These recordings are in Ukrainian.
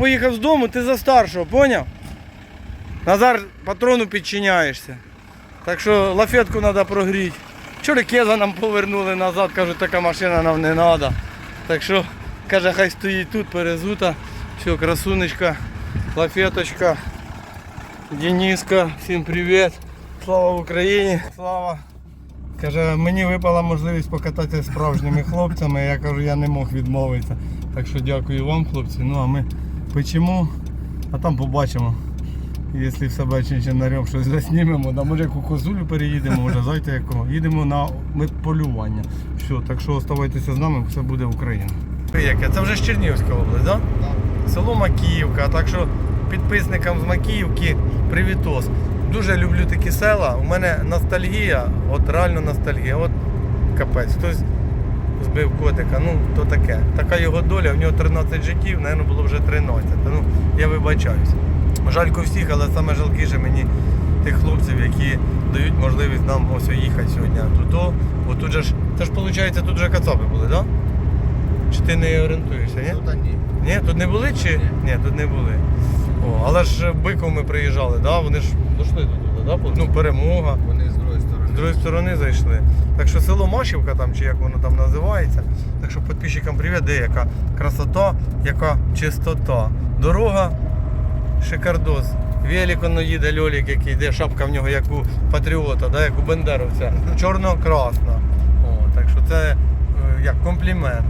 поїхав з дому, ти за старшого, поняв? Назар патрону підчиняєшся. Так що лафетку треба прогріти. Чорикеза нам повернули назад, кажуть, така машина нам не треба. Так що, каже, хай стоїть тут, перезута. Все, красунечка, лафеточка, Дениска, всім привіт. Слава Україні! Слава! Каже, мені випала можливість покататися справжніми хлопцями. Я кажу, я не мог відмовитися. Так що дякую вам, хлопці. Ну а ми печемо, а там побачимо. Якщо в себе чинчинарем щось заснімемо, да, може яку козулю переїдемо, може зайти якого. Їдемо на ми- полювання. Все, так що оставайтеся з нами, все буде Україна. Яке? Це вже з Чернігівська область, так? Да? Село Макіївка. Так що підписникам з Макіївки привітос. Дуже люблю такі села. У мене ностальгія, от реально ностальгія. От капець. Хтось збив котика, ну то таке. Така його доля, в нього 13 життів, напевно, було вже 13. Ну, я вибачаюсь. Жалько всіх, але саме жалкіше мені тих хлопців, які дають можливість нам ось їхати сьогодні. Тут, то, бо тут же ж, це ж виходить, тут вже кацапи були, так? Да? Чи ти не орієнтуєшся, ні? Тут ні. Ні, тут не були чи? Ні. Ні, тут не були. О, але ж биком ми приїжджали, да? вони ж дійшли туди, да? Ну, перемога. Вони з другої сторони. З другої сторони зайшли. Так що село Машівка там, чи як воно там називається. Так що підписчикам привіт, де яка красота, яка чистота. Дорога шикардос. Велик воно їде льолік, який йде, шапка в нього як у патріота, да, як у бендеровця. Чорно-красна. О, так що це е, як комплімент.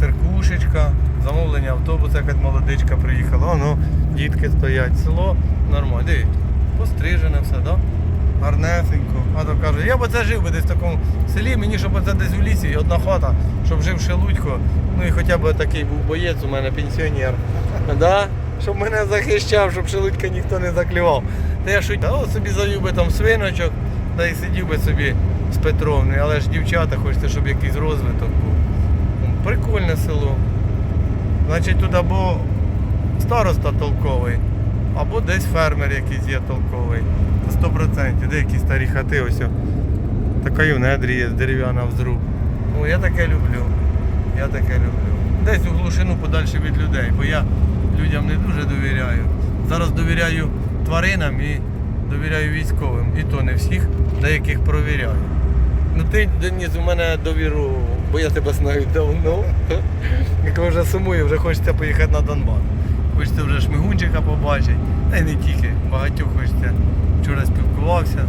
Церкушечка, замовлення автобуса, якась молодичка приїхала. О, ну, дітки стоять. Село нормально. Дивіться, пострижене все, так? Да? Гарнесенько. А то каже, я б це жив би десь в такому селі, мені щоб це десь в лісі, одна хата, щоб жив Шелудько, ну і хоча б такий був боєць у мене пенсіонер. Да? Щоб мене захищав, щоб Шелудька ніхто не заклював. Та я шутю, о, собі завів би там свиночок, та й сидів би собі з Петровною, але ж дівчата хочете, щоб якийсь розвиток був. Прикольне село. Значить, тут або староста толковий, або десь фермер якийсь є толковий. Це 100%. Де якісь старі хати ось. Така і в недрі є дерев'яна взруб. Ну, я таке люблю. Я таке люблю. Десь у глушину подальше від людей, бо я людям не дуже довіряю. Зараз довіряю тваринам і довіряю військовим. І то не всіх, деяких провіряю. Ну ти, Деніс, у мене довіру, бо я тебе знаю давно. Як вже сумую, вже хочеться поїхати на Донбас. Хочеться вже шмигунчика побачити. Та й не тільки, багатьох хочеться. Вчора спілкувався.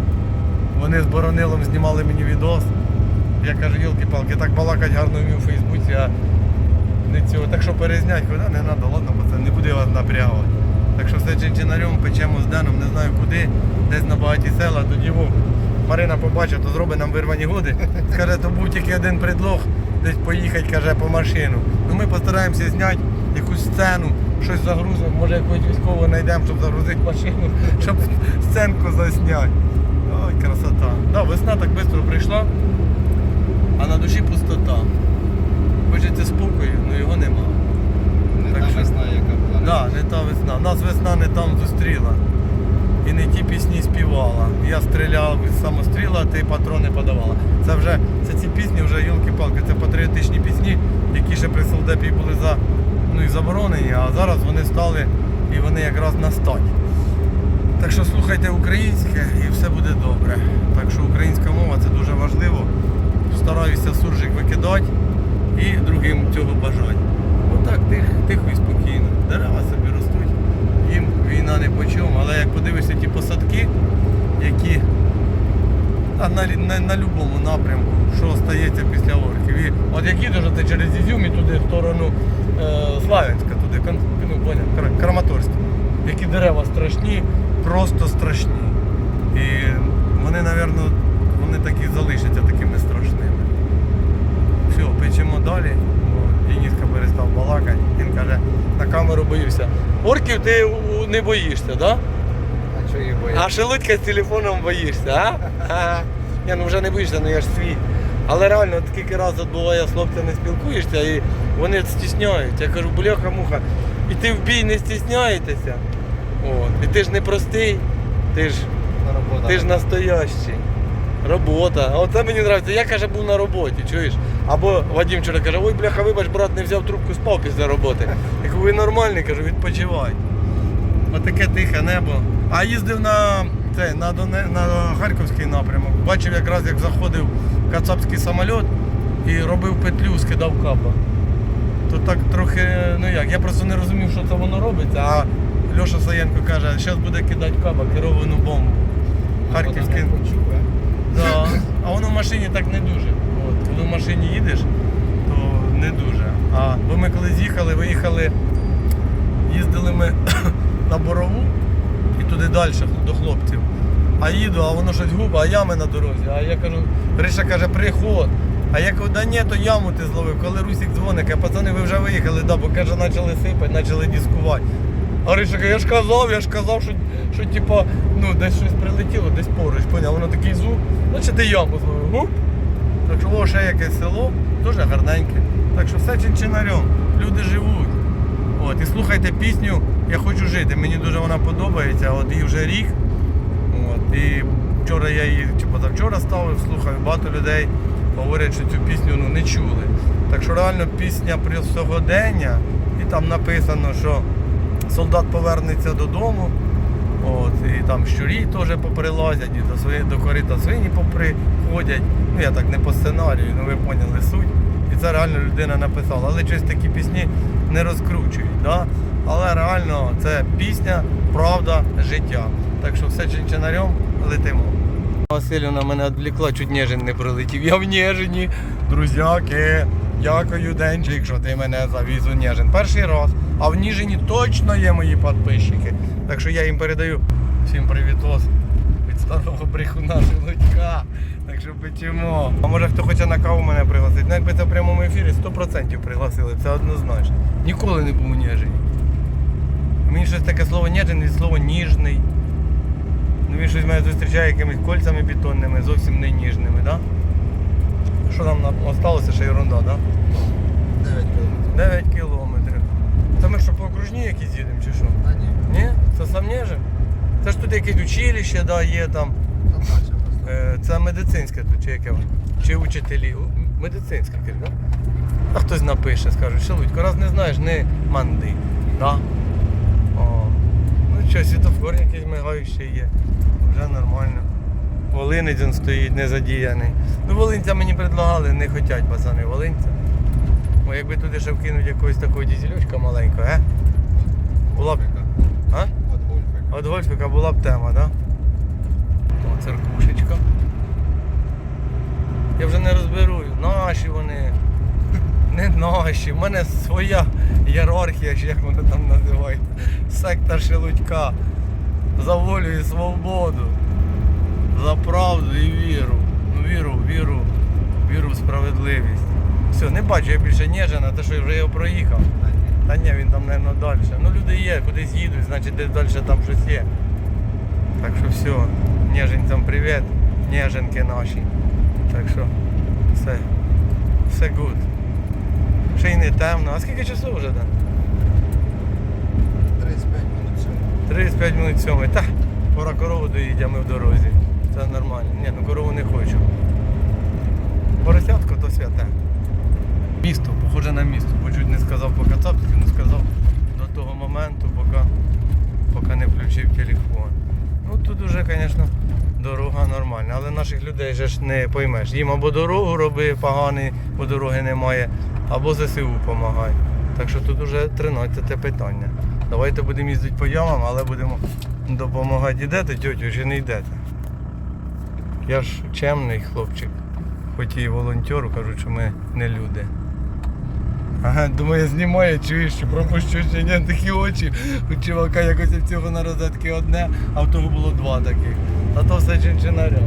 Вони з Боронилом знімали мені відос. Я кажу, йолки-палки, так балакать гарно вмів у Фейсбуці, а не цього. Так що перезнять, куди не треба, ладно, це не буде вас напрягати. Так що все чинчинарем печемо з Деном, не знаю куди, десь на багаті села, тоді во, Марина побачить, то зробить нам вирвані годи. Скаже, то був тільки один предлог десь поїхати, каже, по машину. Ну ми постараємося зняти якусь сцену, щось загрузимо, може якогось військового знайдемо, щоб загрузити машину, щоб сценку засняти. Ой, красота. Да, весна так швидко прийшла, а на душі пустота. Хочеться спокою, але його нема. Не Так та що- весна, яка була. Да, не та весна. Нас весна не там зустріла. І не ті пісні співала. Я стріляв із самостріла, ти патрони подавала. Це вже це ці пісні вже йолки-палки, це патріотичні пісні, які ще при Солдепі були за, ну, і заборонені, а зараз вони стали і вони якраз на стать. Так що слухайте українське і все буде добре. Так що українська мова це дуже важливо. Стараюся суржик викидати і другим цього бажати. Отак тих, тихо і спокійно. Дерева собі ростуть, їм війна не по чому, але як подивишся ті посадки, які а на, на, на будь-якому напрямку, що стається після орків. І от як їдеш ти через Ізюм і туди, в сторону е, Славянська, туди, Кон- ну, поняв, Кра- Краматорськ. Які дерева страшні, просто страшні. І вони, напевно, вони так і залишаться такими страшними. Все, печемо далі. Бо Дениска перестав балакати. Він каже, на камеру боюся. Орків ти не боїшся, так? Да? А що їх бояться? А шелудька з телефоном боїшся, а? а? Ні, ну вже не боїшся, ну я ж свій. Але реально, от скільки разів от буває, з хлопцями спілкуєшся і вони стісняють. Я кажу, бляха-муха, і ти в бій не стісняєтеся. От. І ти ж не простий, ти ж, На роботу. ти ж настоящий. робота. А оце мені подобається. Я каже, був на роботі, чуєш? Або Вадим вчора каже, ой, бляха, вибач, брат, не взяв трубку, спав після роботи. Я кажу, ви нормальний, кажу, відпочивай. Отаке тихе небо. А їздив на, це, на, Доне, на Харківський напрямок. Бачив якраз, як заходив кацапський самоліт і робив петлю, скидав капа. То так трохи, ну як, я просто не розумів, що це воно робиться, а Льоша Саєнко каже, зараз буде кидати каба, керовану бомбу. Харківський. Да. А воно в машині так не дуже. От, коли в машині їдеш, то не дуже. А бо ми коли з'їхали, виїхали, їздили ми на борову і туди далі до хлопців. А їду, а воно щось губе, а ями на дорозі. А я кажу, Гриша каже, приход. А я кажу, да ні, то яму ти зловив. Коли Русік дзвонить, каже, пацани, ви вже виїхали, да, бо каже, почали сипати, почали дискувати. А Гриша каже, я ж казав, я ж казав, що, що типа, ну, десь щось прилетіло, десь поруч, поняв, воно такий звук, значить ти яму зловив. Гуп. Так що ще якесь село, дуже гарненьке. Так що все чинчинарем, люди живуть. От, і слухайте пісню Я хочу жити. Мені дуже вона подобається. От їй вже рік. От, і вчора я її чи позавчора ставив, слухаю, багато людей говорять, що цю пісню ну, не чули. Так що реально пісня про сьогодення, і там написано, що солдат повернеться додому. От, і там щурі теж поприлазять, і до, свої, до корита свині поприходять. Ну я так не по сценарію, ну ви поняли суть. І це реально людина написала. Але щось такі пісні не розкручують. Да? Але реально це пісня, правда, життя. Так що все чинчинарем летимо. Василівна мене відвлекла, чуть Нежин не прилетів. Я в Нежині. Друзяки, дякую, Денчик, що ти мене завіз у Нежин. Перший раз. А в Ніжині точно є мої підписчики. Так що я їм передаю всім привітос від старого брехуна Желудька. Так що печемо. А може хто хоче на каву мене пригласити? Ну якби це в прямому ефірі 100% пригласили, це однозначно. Ніколи не був у Нежині. Мені щось таке слово Нежин від слова ніжний. Ну він щось мене зустрічає якимись кольцями бетонними, зовсім не ніжними, так? Да? Що нам на- осталося ще ерунда, так? Да? 9 кілометрів. 9 кілометрів. Це ми що по окружній якісь їдемо чи що? А ні. Ні? Це сам Нежин? Це ж тут якесь училище, да, є там. Просто. Е, Це медицинське тут, чи яке? Чи учителі? Медицинське, так? Да? А хтось напише, скаже, Шелудько, раз не знаєш, не манди. Да? Що, світофор якийсь мигаючий є. Вже нормально. Волинець він стоїть не задіяний. Ну волинця мені предлагали, не хочуть пацани волинця. Бо якби туди ще вкинуть якогось такого дізельочка маленького, е? Була б. А? От Гольфіка була б тема, так? Да? О, церквушечка. Я вже не розберу, наші вони, наші. У мене своя ієрархія, як воно там називають. Сектор Шелудька. За волю і свободу. За правду і віру. Ну віру, віру, віру в справедливість. Все, не бачу я більше Нежина, те, що я вже його проїхав. Та ні, він там, мабуть, далі. Ну люди є, кудись їдуть, значить десь далі там щось є. Так що все, неженцям привіт, неженки наші. Так що все, все гуд. Ще й не темно. А скільки часу вже там? 35 минут всього. 35 минут сьомий. Та, пора корову доїдь, а ми в дорозі. Це нормально. Ні, ну корову не хочу. Поросятко то святе. Місто, похоже на місто. Бо чуть не сказав по кацапськи, не сказав до того моменту, поки, поки не включив телефон. Ну тут уже, звісно, дорога нормальна. Але наших людей же ж не поймеш. Їм або дорогу роби поганий, бо дороги немає, або ЗСУ допомагай. Так що тут уже 13 питання. Давайте будемо їздити по ямам, але будемо допомагати. Йдете, тьотю, чи не йдете? Я ж чемний хлопчик, хоч і волонтеру, кажуть, що ми не люди. Ага, думаю, знімає, чуєш, що пропущу ще ні, такі очі. У чувака якось цього на розетки одне, а в того було два таких. А то все чинчинарем.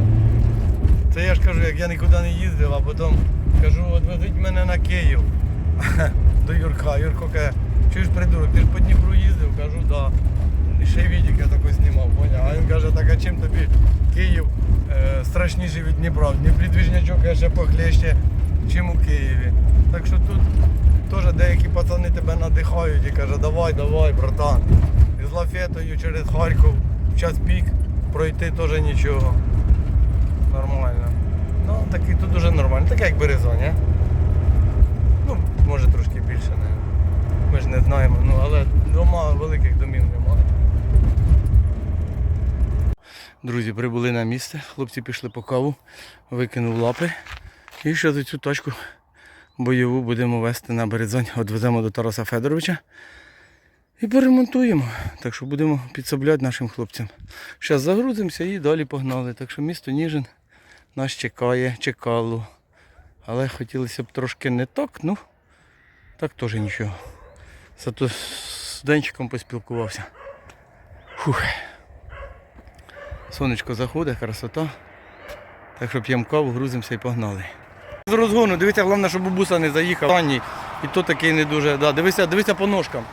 Це я ж кажу, як я нікуди не їздив, а потім кажу, от мене на Київ до Юрка. Юрко каже, чуєш придурок, ти ж по Дніпру їздив? Кажу, да. І ще відік я тако знімав, поняв. А він каже, так а чим тобі Київ е, страшніший від Дніпра? В Дніпрі двіжнячок ще похлеще, чим у Києві. Так що тут теж деякі пацани тебе надихають і каже, давай, давай, братан. І з лафетою через Харків в час пік пройти теж нічого. Нормально. Ну, такий тут дуже нормально. Таке як Березонь, а? Ну, може трошки більше, не. Ми ж не знаємо, ну але дома великих домів немає. Друзі, прибули на місце, хлопці пішли по каву, викинув лапи. І ще за цю тачку бойову будемо вести на Березонь, відвеземо до Тараса Федоровича і поремонтуємо. Так що будемо підсобляти нашим хлопцям. Зараз загрузимося і далі погнали. Так що місто Ніжин нас чекає, чекало. Але хотілося б трошки не так, ну так теж нічого. Зато з денчиком поспілкувався. Фух. Сонечко заходить, красота. Так що п'ємо каву, грузимося і погнали. З розгону, дивіться, головне, щоб бабуса не заїхав. І то такий не дуже. Да, дивися, дивися по ножкам.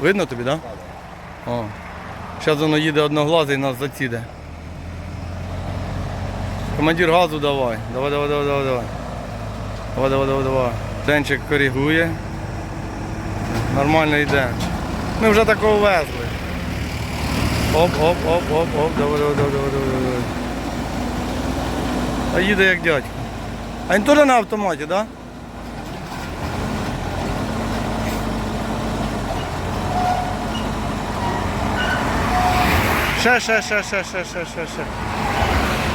Видно тобі, так? Да? О. Зараз воно їде одноглазий нас заціде. Командир газу давай. Давай, давай, давай, давай, давай. Давай, давай, давай, давай. Денчик коригує. Нормально йде. Ми вже такого везли. Оп, оп, оп, оп, оп, давай, давай, давай, давай, давай, давай. А їде як дядько. А він теж на автоматі, так? Да? Ще, ще, ще, ще, ще, ще, ще, ще.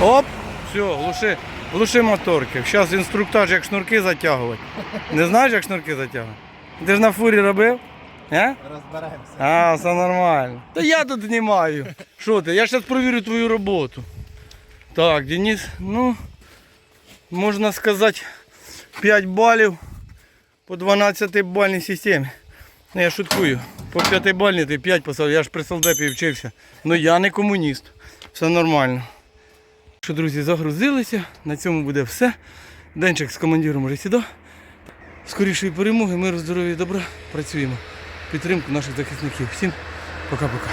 Оп, все, глуши, глуши моторки. Зараз інструктаж, як шнурки затягувати. Не знаєш, як шнурки затягувати? Ти ж на фурі робив? Не? Розберемося. А, все нормально. Та я тут знімаю. Що ти? Я зараз провірю твою роботу. Так, Денис, ну, можна сказати, 5 балів по 12 бальній системі. Ну, я шуткую. По 5 бальній ти п'ять поставив, я ж при солдепі вчився. Ну я не комуніст. Все нормально. Що, друзі, загрузилися. На цьому буде все. Денчик з командиром вже сідав. Скорішої перемоги, миру, здоров'я і добра. Працюємо. Підтримку наших захисників. Всім пока-пока.